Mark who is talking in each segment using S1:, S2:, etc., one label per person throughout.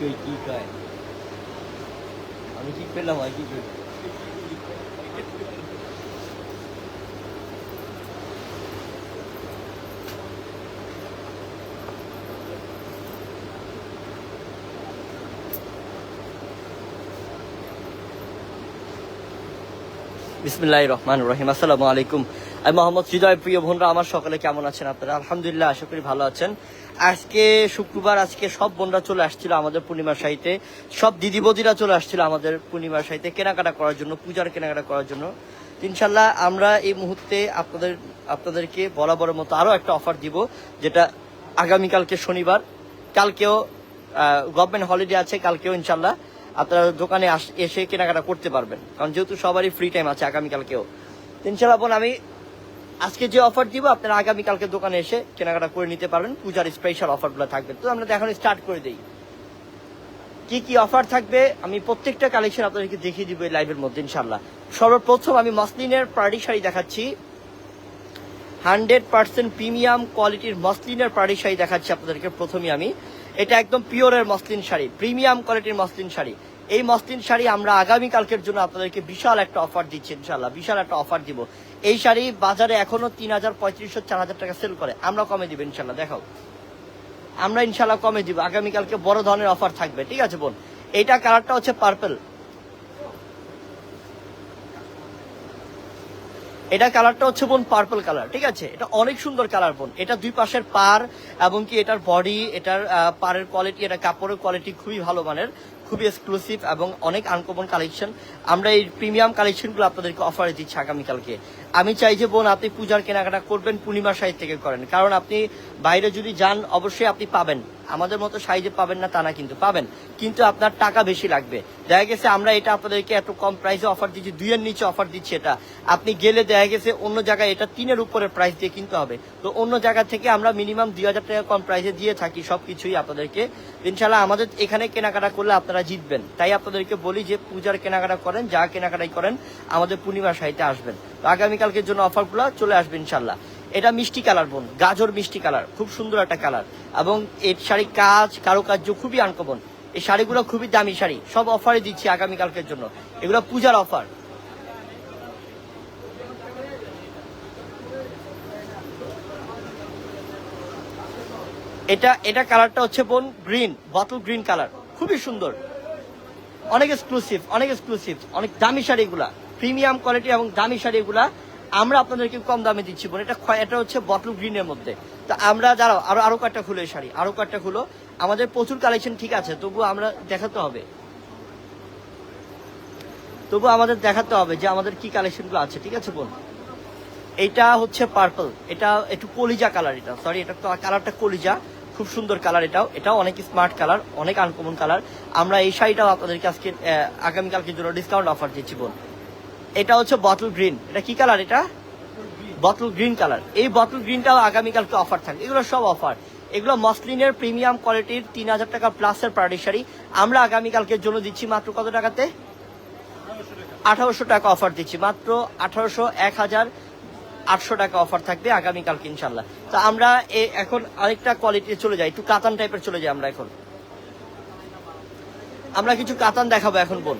S1: কই কি কয় আমি ঠিক পেলাম আর কি কই বিসমিল্লাহ রহমান রহিম আসসালামু আলাইকুম আমি মোহাম্মদ হৃদয় প্রিয় বোনরা, আমার সকালে কেমন আছেন আপনারা? আলহামদুলিল্লাহ, আশা করি ভালো আছেন। আজকে শুক্রবার, আজকে সব বোনরা চলে আসছিল আমাদের পূর্ণিমার সাহিতে সব দিদি বদিরা চলে আসছিল আমাদের পূর্ণিমার সাহিতে কেনাকাটা করার জন্য, পূজার কেনাকাটা করার জন্য। ইনশাল্লাহ আমরা এই মুহূর্তে আপনাদের, আপনাদেরকে বরাবরের মতো আরও একটা অফার দিব, যেটা আগামীকালকে শনিবার। কালকেও গভর্নমেন্ট হলিডে আছে, কালকেও ইনশাল্লাহ আপনারা দোকানে এসে কেনাকাটা করতে পারবেন। কারণ যেহেতু সবারই ফ্রি টাইম আছে আগামীকালকেও। ইনশাল্লাহ বোন, আমি আজকে যে অফার দিব, আপনারা আগামীকালকে দোকানে এসে কেনাকাটা করে নিতে পারবেন। পূজার স্পেশাল অফারগুলো থাকবে। তো আমরা এখন স্টার্ট করে দিই। কি কি অফার থাকবে? আমি প্রত্যেকটা কালেকশন আপনাদেরকে দেখিয়ে দিব এই লাইভের মধ্যে ইনশাল্লাহ সর্বপ্রথম আমি মসলিনের পার্টি শাড়ি দেখাচ্ছি। হান্ড্রেড পার্সেন্ট প্রিমিয়াম কোয়ালিটির মসলিনের পার্টি শাড়ি দেখাচ্ছি আপনাদেরকে প্রথমে আমি। এটা একদম পিওরের মসলিন শাড়ি, প্রিমিয়াম কোয়ালিটির মসলিন শাড়ি। এই মসলিন শাড়ি আমরা আগামীকালকের জন্য আপনাদেরকে বিশাল একটা অফার দিচ্ছি ইনশাল্লাহ বিশাল একটা অফার দিব। এই শাড়ি বাজারে এখনও তিন হাজার পঁয়ত্রিশশো, চার হাজার টাকা সেল করে। আমরা কমে দিব ইনশাল্লাহ, দেখাও। আমরা ইনশাল্লাহ কমে দিব। আগামীকালকে বড় ধরনের অফার থাকবে, ঠিক আছে বোন? এইটা কালারটা হচ্ছে পার্পল এটা কালারটা হচ্ছে বোন পার্পল কালার ঠিক আছে? এটা অনেক সুন্দর কালার বোন। এটা দুই পাশের পার এবং কি এটার বডি এটার পাড়ের কোয়ালিটি এটা কাপড়ের কোয়ালিটি খুবই ভালো মানের, খুবই এক্সক্লুসিভ এবং অনেক আনকমন কালেকশন আমরা এই প্রিমিয়াম কালেকশনগুলো আপনাদেরকে অফারে দিচ্ছি আগামীকালকে। আমি চাই যে বোন, আপনি পূজার কেনাকাটা করবেন, পূর্ণিমার সাইজ থেকে করেন। কারণ আপনি বাইরে যদি যান, অবশ্যই আপনি পাবেন। আমাদের মতো সাইজে পাবেন না, তা না কিন্তু পাবেন। কিন্তু আপনার টাকা বেশি লাগবে। দেখা গেছে আমরা এটা আপনাদেরকে এত কম প্রাইসে অফার দিচ্ছি, দুইয়ের নিচে অফার দিচ্ছি এটা। আপনি গেলে দেখা গেছে অন্য জায়গায় এটা তিনের উপরে প্রাইস দিয়ে কিনতে হবে। তো অন্য জায়গা থেকে আমরা মিনিমাম দুই হাজার টাকা কম প্রাইসে দিয়ে থাকি, সবকিছুই আপনাদেরকে। ইনশাল্লাহ আমাদের এখানে কেনাকাটা করলে আপনারা জিতবেন। তাই আপনাদেরকে বলি যে পূজার কেনাকাটা করেন, যা কেনাকাটাই করেন, আমাদের পূর্ণিমার সাহিত্যে আসবেন। তো আগামীকালকের জন্য অফারগুলো চলে আসবে ইনশাল্লাহ। এটা মিষ্টি কালার বোন, গাজর মিষ্টি কালার, খুব সুন্দর একটা কালার। এবং এর শাড়ি কাজ, কারুকার্য খুবই আনকমন এই শাড়িগুলো খুবই দামি শাড়ি, সব অফারে দিচ্ছি আগামীকালকের জন্য। এগুলো পূজার অফার। এটা এটা কালারটা হচ্ছে বোন, গ্রিন বটল গ্রিন কালার। খুবই সুন্দর। অনেক এক্সক্লুসিভ অনেক এক্সক্লুসিভ অনেক দামি শাড়িগুলা প্রিমিয়াম কোয়ালিটি এবং দামি শাড়িগুলা আমরা আপনাদেরকে কম দামে দিচ্ছি, বোন। এটা এটা হচ্ছে বটল গ্রিনের মধ্যে। তো আমরা যারা, আরও আরও কয়েকটা খুলো শাড়ি, আরও কয়েকটা খুলো। আমাদের প্রচুর কালেকশন ঠিক আছে, তবু আমরা দেখাতে হবে। তবু আমাদের দেখাতে হবে যে আমাদের কি কালেকশনগুলো আছে, ঠিক আছে, বোন? এটা হচ্ছে পার্পল এটা একটু কলিজা কালার এটা সরি এটা কালারটা কলিজা। খুব সুন্দর কালার এটাও। এটাও অনেক স্মার্ট কালার অনেক আনকমন কালার আমরা এই শাড়িটাও আপনাদেরকে আজকে আহ, আগামীকালকের জন্য ডিসকাউন্ট অফার দিচ্ছি বোন। এটা হচ্ছে বটল গ্রিন এটা কি কালার এটা? বটল গ্রিন কালার এই বটল গ্রিনটাও আগামীকালকে অফার থাকবে। এগুলো সব অফার এগুলো মসলিনের প্রিমিয়াম কোয়ালিটির তিন হাজার টাকা প্লাসের পার্টি শাড়ি। আমরা আগামীকালকের জন্য দিচ্ছি মাত্র কত টাকাতে? আঠারোশো টাকা অফার দিচ্ছি। মাত্র আঠারোশো এক হাজার আটশো টাকা অফার থাকবে আগামীকালকে ইনশাল্লাহ তো আমরা এখন আরেকটা কোয়ালিটি চলে যাই, একটু কাতান টাইপের চলে যাই আমরা এখন। আমরা কিছু কাতান দেখাবো এখন বোন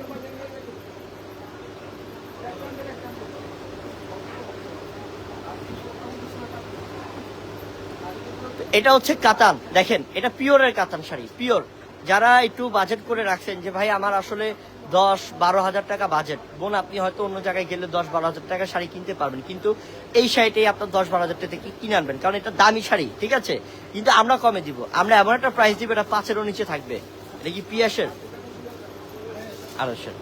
S1: এটা হচ্ছে কাতান, দেখেন, এটা পিওরের কাতান শাড়ি পিওর যারা একটু বাজেট করে রাখছেন যে, ভাই, আমার আসলে দশ বারো হাজার টাকা বাজেট বোন, আপনি হয়তো অন্য জায়গায় গেলে দশ বারো হাজার টাকা শাড়ি কিনতে পারবেন। কিন্তু এই শাড়িটাই আপনার দশ বারো হাজার টাকা কিনে আনবেন। কারণ এটা দামি শাড়ি, ঠিক আছে? কিন্তু আমরা কমে দিব। আমরা এমন একটা প্রাইস দিব, এটা পাঁচেরও নিচে থাকবে। এটা কি পিয়াসের? আড়াইশের।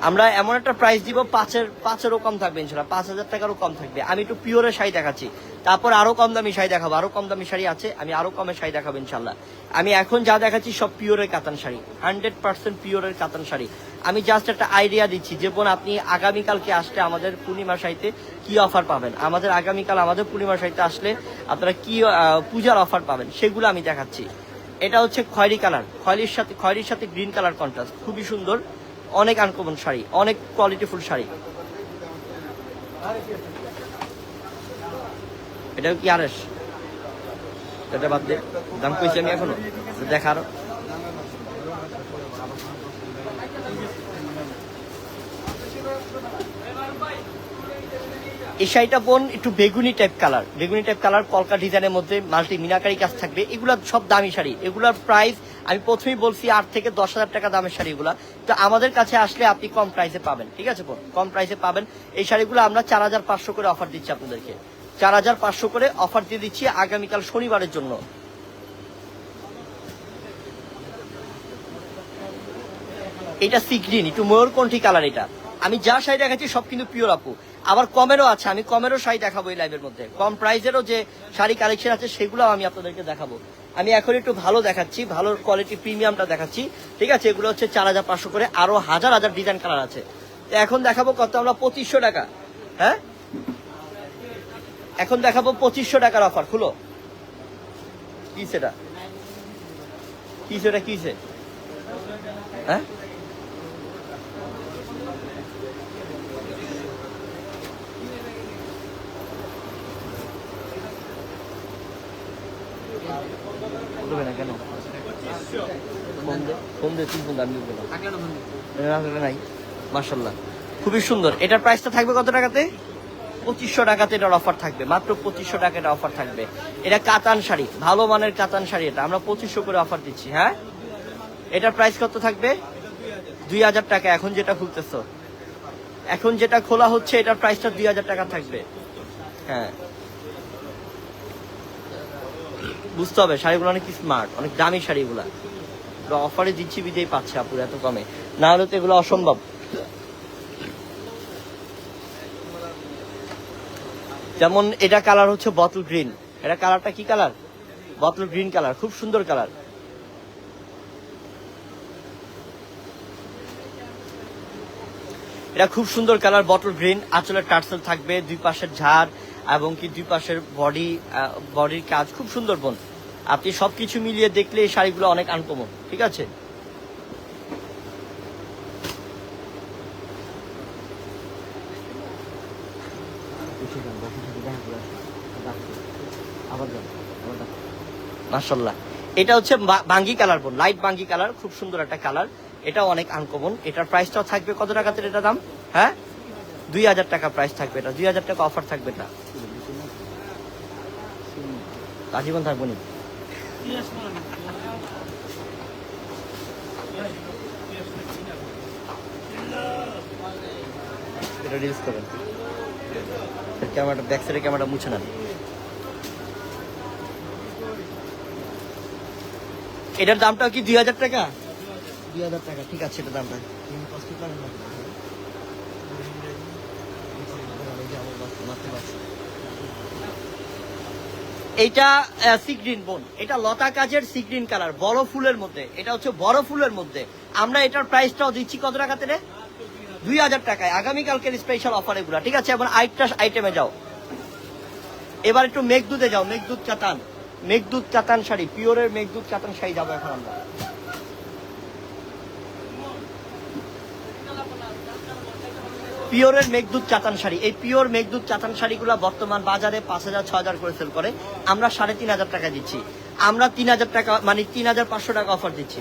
S1: আমরা এমন একটা প্রাইস দিব, পাঁচের, পাঁচেরও কম থাকবে, ইনশাল্লাহ। পাঁচ হাজার টাকারও কম থাকবে। আমি একটু পিওরের শাড়ি দেখাচ্ছি। তারপর আরও কম দামি শাড়ি দেখাবো, আরও কম দামি শাড়ি আছে, আমি আরও কমে শাড়ি দেখাবো ইনশাল্লাহ আমি এখন যা দেখাচ্ছি সব পিওরের কাতান শাড়ি, হান্ড্রেড পার্সেন্ট পিওরের কাতান শাড়ি। আমি জাস্ট একটা আইডিয়া দিচ্ছি যে, বোন, আপনি আগামীকালকে আসলে আমাদের পূর্ণিমা শাড়িতে কি অফার পাবেন? আমাদের আগামীকাল আমাদের পূর্ণিমা শাড়িতে আসলে আপনারা কি পূজার অফার পাবেন? সেগুলো আমি দেখাচ্ছি। এটা হচ্ছে খয়েরি কালার, খয়েরির সাথে খয়েরির সাথে গ্রিন কালার কন্ট্রাস্ট খুবই সুন্দর, অনেক আনকমন শাড়ি, অনেক কোয়ালিটিফুল শাড়ি। এটাও কি আরেস এটা বাদ দে, দাম কইছি আমি এখনও দেখা আরও। এই শাড়িটা বোন একটু বেগুনি টাইপ কালার বেগুনি টাইপ কালার কলকা ডিজাইনের মধ্যে মাল্টি মিনাকারি কাজ থাকবে। এগুলা সব দামি শাড়ি। এগুলার প্রাইস আমি প্রথমেই বলছি আট থেকে দশ হাজার টাকা দামের শাড়িগুলা। তো আমাদের কাছে আসলে আপনি কম প্রাইসে পাবেন, ঠিক আছে বোন? কম প্রাইসে পাবেন। এই শাড়িগুলো আমরা চার হাজার পাঁচশো করে অফার দিচ্ছি আপনাদেরকে। চার হাজার পাঁচশো করে অফার দিয়ে দিচ্ছি আগামীকাল শনিবারের জন্য। এটা সি গ্রিন একটু ময়ূরকণ্ঠী কালার এটা। আমি যা শাড়ি দেখাচ্ছি সব কিন্তু পিওর আপু। আবার কমেরও আছে, আমি কমেরও শাড়ি দেখাবো এই লাইভের মধ্যে। কম প্রাইসেরও যে শাড়ি কালেকশন আছে সেগুলো আমি আপনাদেরকে দেখাবো। আমি এখন একটু ভালো দেখাচ্ছি, ভালো কোয়ালিটি প্রিমিয়ামটা দেখাচ্ছি। ঠিক আছে, এগুলো হচ্ছে চার হাজার পাঁচশো করে আরও হাজার হাজার ডিজাইন কালার আছে। তো এখন দেখাবো কত, আমরা পঁচিশশো টাকা। হ্যাঁ? এখন দেখাবো পঁচিশশো টাকার অফার খুলো। কি সেটা? কি সেটা কি সে? হ্যাঁ? দেবে না কেন? ফোন দে তুই ফোন আমি দেবো। নাই। মার্শাল্লাহ খুবই সুন্দর। এটার প্রাইসটা থাকবে কত টাকাতে? পঁচিশশো টাকাতে এটার অফার থাকবে, মাত্র পঁচিশশো টাকা এটা অফার থাকবে। এটা কাতান শাড়ি, ভালো মানের কাতান শাড়ি এটা, আমরা পঁচিশশো করে অফার দিচ্ছি হ্যাঁ? এটার প্রাইস কত থাকবে? দুই হাজার টাকা, এখন যেটা খুলতেছো। এখন যেটা খোলা হচ্ছে, এটার প্রাইসটা দুই হাজার টাকা থাকবে। হ্যাঁ। বুঝতে হবে, শাড়িগুলো অনেক স্মার্ট অনেক দামি শাড়িগুলা। অফারে দিচ্ছি বিদেই পাচ্ছে আপুর এত কমে। না হলে তো এগুলো অসম্ভব। যেমন এটা কালার হচ্ছে বটল গ্রিন এটা কালারটা কি কালার? বটল গ্রিন কালার, খুব সুন্দর কালার। এটা খুব সুন্দর কালার বটল গ্রিন আঁচলের টার্সেল থাকবে, দুই পাশের ঝাড় এবং কি দুই পাশের বডি বডির কাজ। খুব সুন্দর বোন। আপনি সবকিছু মিলিয়ে দেখলে এই শাড়িগুলো অনেক আনকমন ঠিক আছে? মার্শাল্লাহ এটা হচ্ছে বাঙ্গি কালার বোন লাইট বাঙ্গি কালার, খুব সুন্দর একটা কালার। এটা অনেক আনকমন এটার প্রাইসটাও থাকবে কত টাকাতে এটা দাম? হ্যাঁ? দুই হাজার টাকা প্রাইস থাকবে এটা। দুই হাজার টাকা অফার থাকবে এটা। আজীবন থাকব নি? এটা ক্যামেরাটা ব্যাক ক্যামেরাটা মুছে নেন। এটার দামটা কি দুই হাজার টাকা? দুই হাজার টাকা ঠিক আছে এটার দামটা। এইটা সিগ্রিন বোন এটা লতা কাজের সিগ্রিন কালার বড় ফুলের মধ্যে। এটা হচ্ছে বড় ফুলের মধ্যে। আমরা এটার প্রাইসটাও দিচ্ছি কত টাকাতে রে? দুই হাজার টাকায়। আগামীকালকের স্পেশাল অফার এগুলা। ঠিক আছে এবার আইটটা আইটেমে যাও। এবার একটু মেঘদুধে যাও মেঘদুধ চাতান মেঘদুধ চাতান শাড়ি, পিওরের মেঘদূত চাতান শাড়ি যাব এখন আমরা। পিওরের মেঘদূত চাতান শাড়ি, এই পিওর মেঘদূত চাতান শাড়িগুলো বর্তমান বাজারে পাঁচ হাজার ছ হাজার করে সেল করে। আমরা সাড়ে তিন হাজার টাকা দিচ্ছি। আমরা তিন হাজার টাকা মানে তিন হাজার পাঁচশো টাকা অফার দিচ্ছি।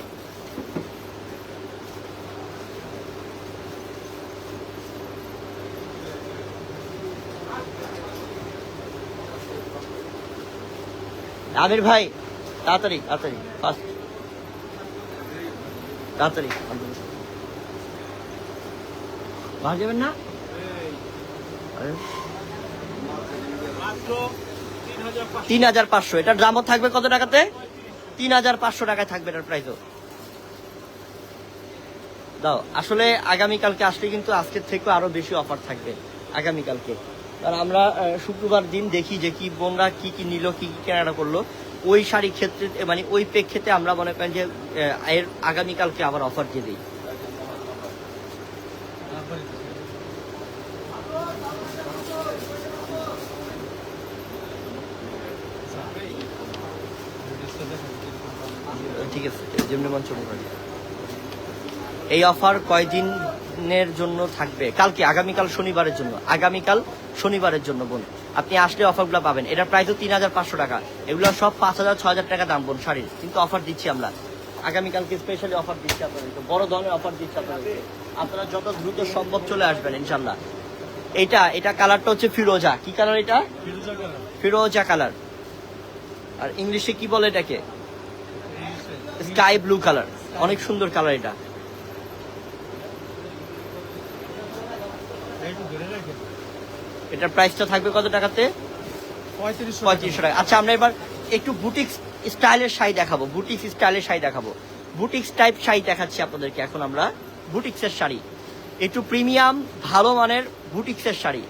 S1: আমির ভাই, তাড়াতাড়ি তাড়াতাড়ি ফার্স্ট তাড়াতাড়ি যাবেন না? তিন হাজার পাঁচশো। এটার দামও থাকবে কত টাকাতে? তিন হাজার পাঁচশো টাকায় থাকবে এটার প্রাইসও দাও, আসলে আগামীকালকে আসলে কিন্তু আজকের থেকেও আরও বেশি অফার থাকবে, আগামীকালকে। কারণ আমরা শুক্রবার দিন দেখি যে কি বোনরা কি কি নিল, কি কি কেনাটা করল। ওই শাড়ি ক্ষেত্রে মানে ওই প্রেক্ষিতে আমরা মনে করেন যে এর আগামীকালকে আবার অফার দিয়ে দিই। ঠিক আছে, এই অফার কয়দিনের জন্য থাকবে। কালকে আগামীকাল শনিবারের জন্য। আগামীকাল শনিবারের জন্য বোন আপনি আসলে অফারগুলো পাবেন। এটা প্রায় তো তিন হাজার পাঁচশো টাকা। এগুলো সব পাঁচ হাজার ছ হাজার টাকা দাম বোন শাড়ির। কিন্তু অফার দিচ্ছি আমরা। আগামীকালকে স্পেশালি অফার দিচ্ছি আপনাদেরকে। বড় ধরনের অফার দিচ্ছি আপনাদেরকে। আপনারা যত দ্রুত সম্ভব চলে আসবেন ইনশাল্লাহ এটা এটা কালারটা হচ্ছে ফিরোজা। কি কালার এটা? ফিরোজা কালার আর ইংলিশে কি বলে এটাকে? স্কাই ব্লু কালার অনেক সুন্দর কালার এটা। এটার প্রাইসটা থাকবে কত টাকাতে? পঁয়ত্রিশশো টাকা। আচ্ছা আমরা এবার একটু বুটিক স্টাইলের শাড়ি দেখাবো। বুটিক স্টাইলের শাড়ি দেখাবো। বুটিক্স টাইপ শাড়ি দেখাচ্ছি আপনাদেরকে এখন আমরা। বুটিক্সের শাড়ি। একটু প্রিমিয়াম ভালো মানের বুটিক্সের শাড়ি।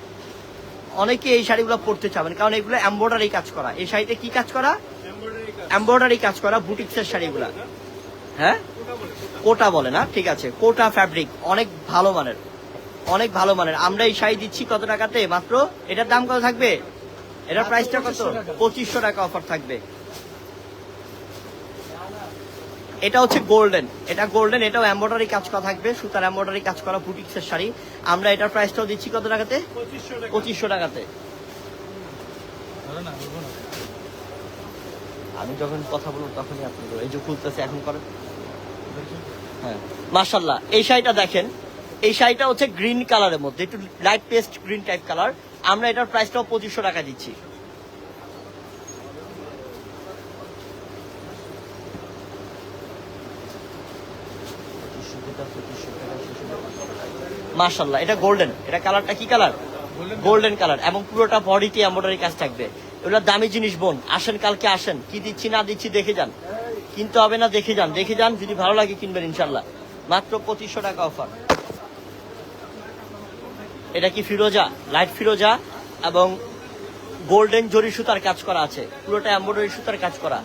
S1: অনেকে এই শাড়িগুলো পরতে চাবেন কারণ এগুলো এম্ব্রয়ডারি কাজ করা। এই শাড়িতে কি কাজ করা? এম্ব্রয়ডারি কাজ। করা বুটিক্সের শাড়িগুলা। হ্যাঁ? কোটা বলে না? ঠিক আছে কোটা ফ্যাব্রিক অনেক ভালো মানের। অনেক ভালো মানের। আমরা এই শাড়ি দিচ্ছি কত টাকাতে? মাত্র এটার দাম কত থাকবে? এটার প্রাইসটা কত? পঁচিশশো টাকা। অফার থাকবে। এটা হচ্ছে গোল্ডেন এটা গোল্ডেন এটাও এম্ব্রয়ডারি কাজ করা থাকবে। সুতার এম্ব্রয়ডারি কাজ করা বুটিক্সের শাড়ি। আমরা এটার প্রাইসটাও দিচ্ছি কত টাকাতে? পঁচিশশো টাকাতে। আমি যখন কথা বলব তখনই আপনি। এই যে খুলতেছে এখন করেন হ্যাঁ। মার্শাল্লাহ এই শাড়িটা দেখেন। এই শাড়িটা হচ্ছে গ্রিন কালারের মধ্যে একটু light paste green type colour আমরা এটার প্রাইসটাও পঁচিশশো টাকা দিচ্ছি। মার্শাল্লাহ এটা গোল্ডেন এটা কালারটা কি কালার? গোল্ডেন কালার এবং পুরোটা বডিতে এম্ব্রয়ডারি কাজ থাকবে। এগুলো দামি জিনিস বোন। আসেন কালকে আসেন। কি দিচ্ছি না দিচ্ছি দেখে যান। কিনতে হবে না দেখে যান। দেখে যান যদি ভালো লাগে কিনবেন ইনশাল্লাহ মাত্র পঁচিশশো টাকা অফার এটা কি ফিরোজা? লাইট ফিরোজা এবং গোল্ডেন জরি সুতার কাজ করা আছে। পুরোটা এম্ব্রয়ডারি সুতার কাজ করা।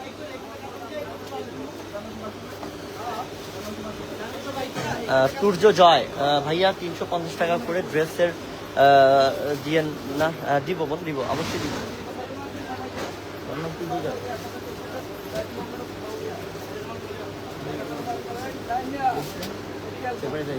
S1: সূর্য জয়। ভাইয়া, তিনশো পঞ্চাশ টাকা করে ড্রেসের দিয়ে না দিব বোন দিব, অবশ্যই দিব। যাই।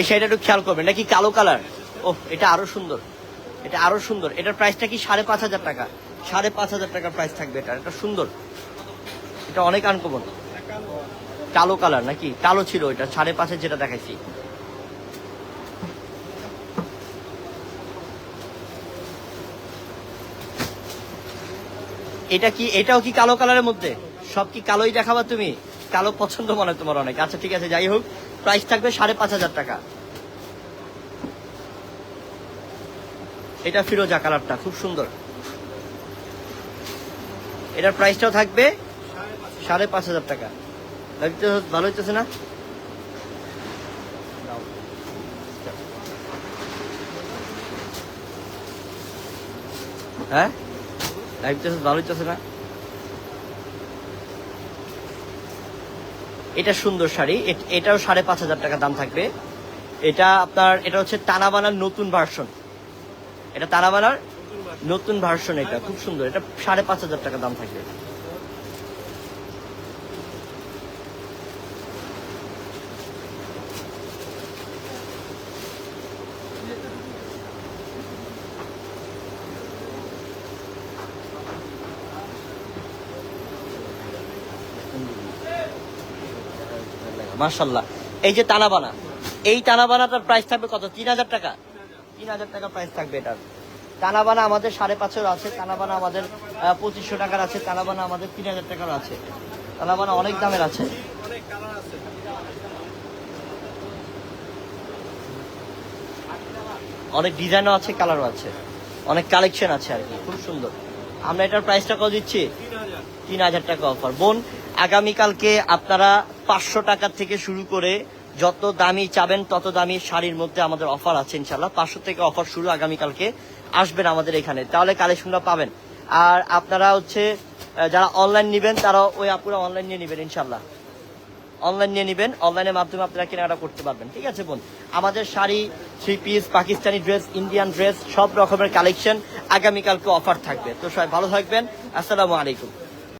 S1: এই শাড়িটা একটু খেয়াল করবেন, এটা কি কালো কালার? ও এটা আরও সুন্দর। এটা আরও সুন্দর। এটার প্রাইসটা কি সাড়ে পাঁচ হাজার টাকা? সাড়ে পাঁচ হাজার টাকার প্রাইস থাকবে এটা। এটা সুন্দর। এটা অনেক আনকমন কালো কালার নাকি? কালো ছিল এটা, সাড়ে পাঁচের যেটা দেখাইছি। এটা কি, এটাও কি কালো কালারের মধ্যে? সব কি কালোই দেখাবা তুমি? কালো পছন্দ মনে তোমার অনেক। আচ্ছা ঠিক আছে, যাই হোক প্রাইস থাকবে সাড়ে পাঁচ হাজার টাকা। এটা ফিরোজা কালারটা, খুব সুন্দর। এটার প্রাইসটাও থাকবে সাড়ে পাঁচ হাজার টাকা। ভালো হইতেছে না? হ্যাঁ? লাইভ চাষ ভালোই চাষে না। এটা সুন্দর শাড়ি। এটাও সাড়ে পাঁচ হাজার টাকা দাম থাকবে। এটা আপনার এটা হচ্ছে তানাবানার নতুন ভার্সন এটা তানাবানার নতুন ভার্সন এটা খুব সুন্দর। এটা সাড়ে পাঁচ হাজার টাকা দাম থাকবে। মার্শাল্লাহ এই যে তানাবানা এই তানাবানাটার প্রাইস থাকবে কত? তিন হাজার টাকা। তিন হাজার টাকা প্রাইস থাকবে এটার। তানাবানা আমাদের সাড়ে পাঁচের আছে তানাবানা আমাদের পঁচিশশো টাকার আছে তানাবানা আমাদের তিন হাজার টাকার আছে। তানাবানা অনেক দামের আছে। অনেক ডিজাইনও আছে, কালারও আছে। অনেক কালেকশন আছে আর কি, খুব সুন্দর। আমরা এটার প্রাইসটা কত দিচ্ছি? তিন হাজার। টাকা অফার বোন, আগামীকালকে আপনারা পাঁচশো টাকা থেকে শুরু করে যত দামি চাবেন, তত দামি শাড়ির মধ্যে আমাদের অফার আছে ইনশাল্লাহ পাঁচশো থেকে অফার শুরু আগামীকালকে আসবেন আমাদের এখানে। তাহলে কালেকশনটা পাবেন। আর আপনারা হচ্ছে যারা অনলাইন নেবেন তারা ওই আপুরা অনলাইন নিয়ে নেবেন ইনশাল্লাহ অনলাইন নিয়ে নেবেন। অনলাইনের মাধ্যমে আপনারা কেনাকাটা করতে পারবেন। ঠিক আছে বোন? আমাদের sari three piece Pakistani dress Indian dress সব রকমের কালেকশন আগামীকালকে অফার থাকবে। তো সবাই ভালো থাকবেন। আসসালামু আলাইকুম।